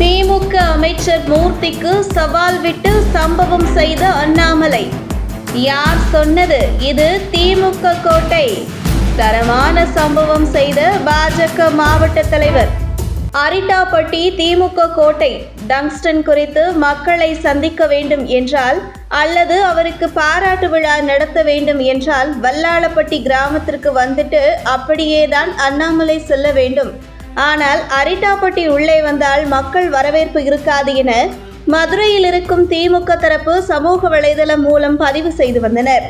திமுக அமைச்சர் மூர்த்திக்கு சவால் விட்டு சம்பவம் செய்த அண்ணாமலை. யார் சொன்னது? இது திமுக கோட்டை. தரமான சம்பவம் செய்த பாஜக மாவட்ட தலைவர். அரிட்டாப்பட்டி திமுக கோட்டை. டங்ஸ்டன் குறித்து மக்களை சந்திக்க வேண்டும் என்றால் அல்லது அவருக்கு பாராட்டு விழா நடத்த வேண்டும் என்றால் வல்லாளப்பட்டி கிராமத்திற்கு வந்துட்டு அப்படியேதான் அண்ணாமலை செல்ல வேண்டும். ஆனால் அரிட்டாப்பட்டி உள்ளே வந்தால் மக்கள் வரவேற்பு இருக்காது என மதுரையில் இருக்கும் திமுக தரப்பு சமூக வலைதளம் மூலம் பதிவு செய்து வந்தனர்.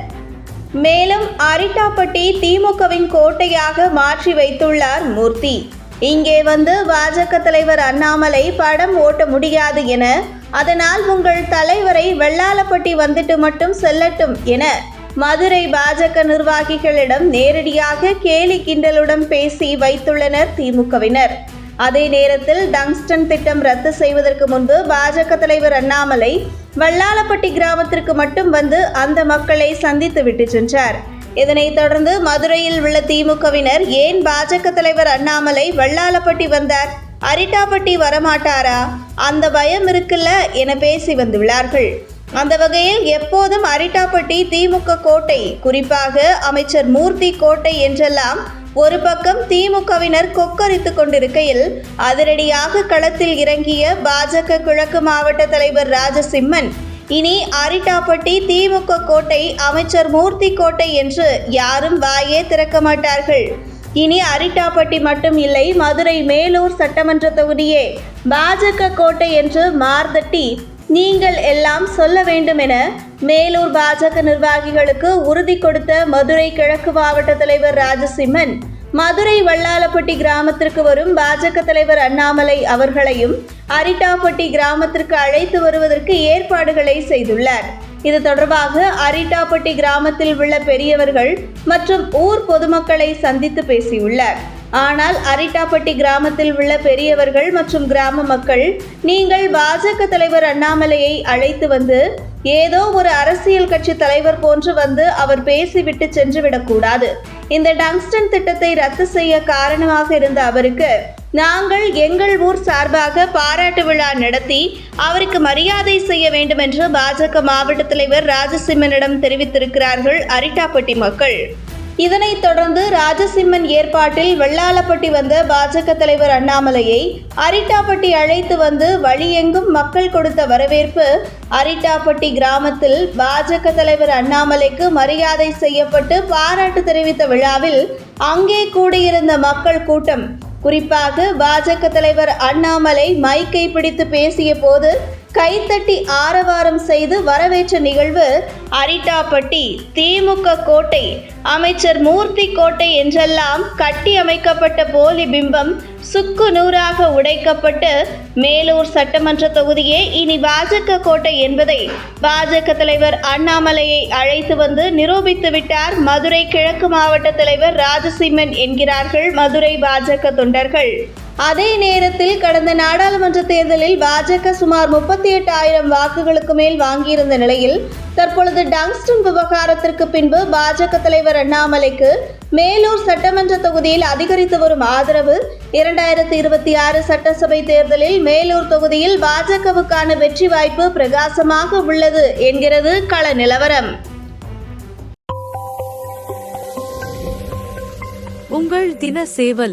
மேலும் அரிட்டாப்பட்டி திமுகவின் கோட்டையாக மாற்றி வைத்துள்ளார் மூர்த்தி. இங்கே வந்து பாஜக தலைவர் அண்ணாமலை படம் ஓட்ட முடியாது என அதனால் உங்கள் தலைவரை வெள்ளாளப்பட்டி வந்துட்டு மட்டும் செல்லட்டும் என மதுரை பாஜக நிர்வாகிகளிடம் நேரடியாக கேலி கிண்டலுடன் பேசி வைத்துள்ளனர் திமுகவினர். அதே நேரத்தில் டங்ஸ்டன் திட்டம் ரத்து செய்வதற்கு முன்பு பாஜக தலைவர் அண்ணாமலை வல்லாளப்பட்டி கிராமத்திற்கு மட்டும் வந்து அந்த மக்களை சந்தித்து விட்டு சென்றார். இதனைத் தொடர்ந்து மதுரையில் உள்ள திமுகவினர் ஏன் பாஜக தலைவர் அண்ணாமலை வல்லாளப்பட்டி வந்தார்? அரிட்டாப்பட்டி வரமாட்டாரா? அந்த பயம் இருக்குல்ல? என பேசி வந்துள்ளார்கள். அந்த வகையில் எப்போதும் அரிட்டாப்பட்டி திமுக கோட்டை குறிப்பாக அமைச்சர் மூர்த்தி கோட்டை என்றெல்லாம் ஒரு பக்கம் திமுகவினர் கொக்கரித்து கொண்டிருக்கையில் அதிரடியாக களத்தில் இறங்கிய பாஜக கிழக்கு மாவட்ட தலைவர் ராஜசிம்மன் இனி அரிட்டாப்பட்டி திமுக கோட்டை அமைச்சர் மூர்த்தி கோட்டை என்று யாரும் வாயே திறக்க மாட்டார்கள். இனி அரிட்டாப்பட்டி மட்டும் இல்லை மதுரை மேலூர் சட்டமன்ற தொகுதியே பாஜக கோட்டை என்று மார்தட்டி நீங்கள் எல்லாம் சொல்ல வேண்டும் என மேலூர் பாஜக நிர்வாகிகளுக்கு உறுதி கொடுத்த மதுரை கிழக்கு மாவட்ட தலைவர் ராஜசிம்மன் மதுரை வல்லாளப்பட்டி கிராமத்திற்கு வரும் பாஜக தலைவர் அண்ணாமலை அவர்களையும் அரிட்டாப்பட்டி கிராமத்திற்கு அழைத்து வருவதற்கு ஏற்பாடுகளை செய்துள்ளார். இது தொடர்பாக அரிட்டாப்பட்டி கிராமத்தில் உள்ள பெரியவர்கள் மற்றும் ஊர் பொதுமக்களை சந்தித்து பேசியுள்ளார். ஆனால் அரிட்டாப்பட்டி கிராமத்தில் உள்ள பெரியவர்கள் மற்றும் கிராம மக்கள் நீங்கள் பாஜக தலைவர் அண்ணாமலையை அழைத்து வந்து ஏதோ ஒரு அரசியல் கட்சி தலைவர் போன்று வந்து அவர் பேசிவிட்டு சென்றுவிடக்கூடாது இந்த டங்ஸ்டன் திட்டத்தை ரத்து செய்ய காரணமாக இருந்த அவருக்கு நாங்கள் எங்கள் ஊர் சார்பாக பாராட்டு விழா நடத்தி அவருக்கு மரியாதை செய்ய வேண்டும் என்று பாஜக மாவட்ட தலைவர் ராஜசிம்மனிடம் தெரிவித்திருக்கிறார்கள் அரிட்டாப்பட்டி மக்கள். இதனைத் தொடர்ந்து ராஜசிம்மன் ஏற்பாட்டில் வெள்ளாளப்பட்டி வந்த பாஜக தலைவர் அண்ணாமலையை அரிட்டாப்பட்டி அழைத்து வந்து வழியெங்கும் மக்கள் கொடுத்த வரவேற்பு அரிட்டாப்பட்டி கிராமத்தில் பாஜக தலைவர் அண்ணாமலைக்கு மரியாதை செய்யப்பட்டு பாராட்டு தெரிவித்த விழாவில் அங்கே கூடியிருந்த மக்கள் கூட்டம். குறிப்பாக பாஜக தலைவர் அண்ணாமலை மைக்கை பிடித்து பேசிய போது கைத்தட்டி ஆரவாரம் செய்து வரவேற்ற நிகழ்வு அரிட்டாப்பட்டி திமுக கோட்டை. அமைச்சர் மூர்த்தி கோட்டை என்றெல்லாம் கட்டி அமைக்கப்பட்ட போலி பிம்பம் சுக்கு நூறாக உடைக்கப்பட்டு மேலூர் சட்டமன்ற தொகுதியே இனி பாஜக கோட்டை என்பதை பாஜக தலைவர் அண்ணாமலையை அழைத்து வந்து நிரூபித்து விட்டார் மதுரை கிழக்கு மாவட்ட தலைவர் ராஜசிம்மன் என்கிறார்கள் மதுரை பாஜக தொண்டர்கள். அதே நேரத்தில் கடந்த நாடாளுமன்ற தேர்தலில் பாஜக சுமார் முப்பத்தி எட்டு ஆயிரம் வாக்குகளுக்கு மேல் வாங்கியிருந்த நிலையில் தற்பொழுது டங்ஸ்டன் விவகாரத்திற்கு பின்பு பாஜக தலைவர் அண்ணாமலைக்கு மேலூர் சட்டமன்ற தொகுதியில் அதிகரித்து வரும் ஆதரவு இரண்டாயிரத்தி இருபத்தி ஆறு சட்டசபை தேர்தலில் மேலூர் தொகுதியில் பாஜகவுக்கான வெற்றி வாய்ப்பு பிரகாசமாக உள்ளது என்கிறது கள நிலவரம். உங்கள் தின சேவல்